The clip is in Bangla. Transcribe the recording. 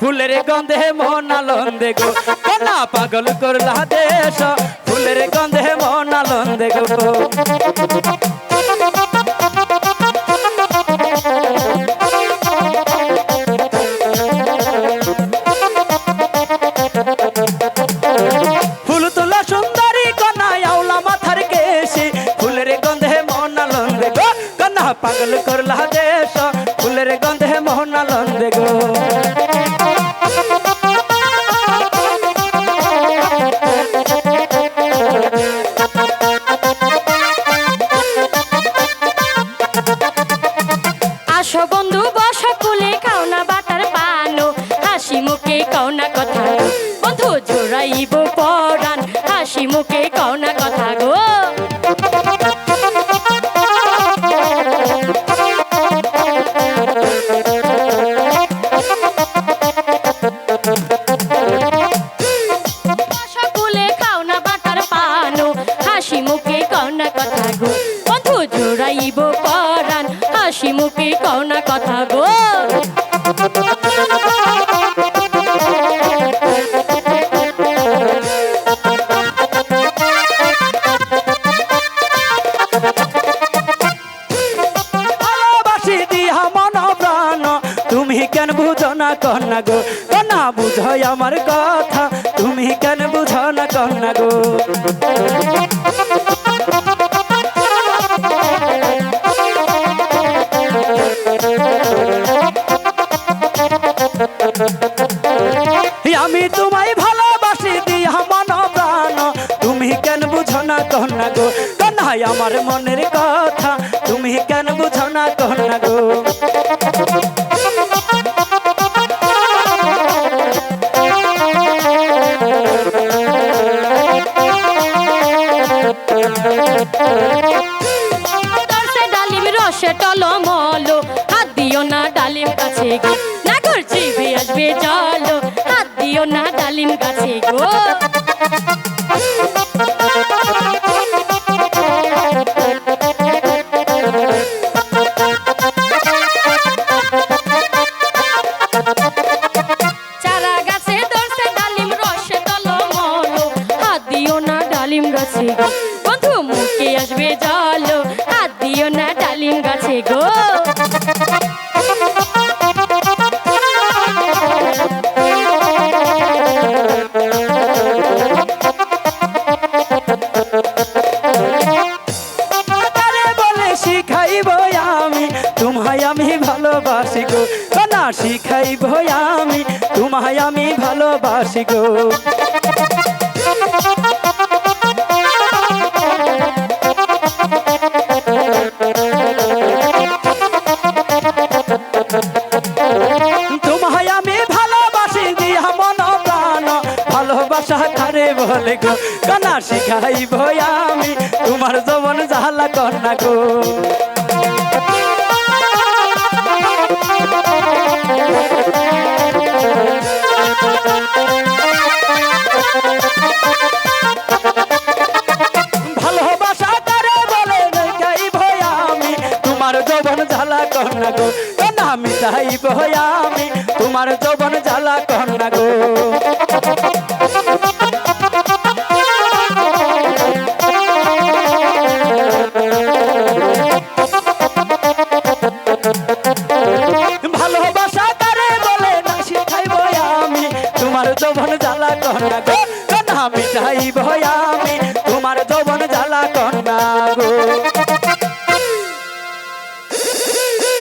ফুলের গন্ধে মন আনন্দে গো কন্যা পাগল করলা দেশ ফুলের গন্ধে মন আনন্দে গো ফুল তোলা সুন্দরী কন্যা আওলা মাথার কেশি ফুলের গন্ধে মন আনন্দে গো কন্যা পাগল করলা দেশ ফুলের গন্ধে মন আনন্দে গো আসো বন্ধু, বসা কুলে খাও না বাটার পানো হাসি মুখে কাও না কথা। বন্ধু, জোড়াইব পরাণ। হাসি মুখে কাও না জোড়াইব পরাণ। হাসি মুখে কও না কথা গো। কেন বুঝো না কন্যা গো? কন্যা আমার কথা। তুমি কেন বুঝো না কন্যা গো? আমার মনের কথা, তুমি কেন বুঝো না কন্যা গো? টলমলো, হাত দিও না ডালিম কাছে গো। না ঘর আসবে জলো, হাত দিও না ডালিম কাছে গো। বন্ধু, মুখে আসবে জলো। হাত দিও না ডালিম গাছে গো। ভালোবাসি আমি, তোমায় আমি ভালোবাসি গো। ভালোবাসা কারে বলে গো কানা শিখাইব আমি, তোমার জবন জালা কন্যা গো। ভালোবাসা কারে বলে গাইব আমি, তোমার জবন জ্বালা কন্যা গো। আমি যাইব আমি, তোমার জবন জ্বালা কন্যা গো। আমি চাইব আমি তোমার যৌবন জ্বালা কন্যা গো।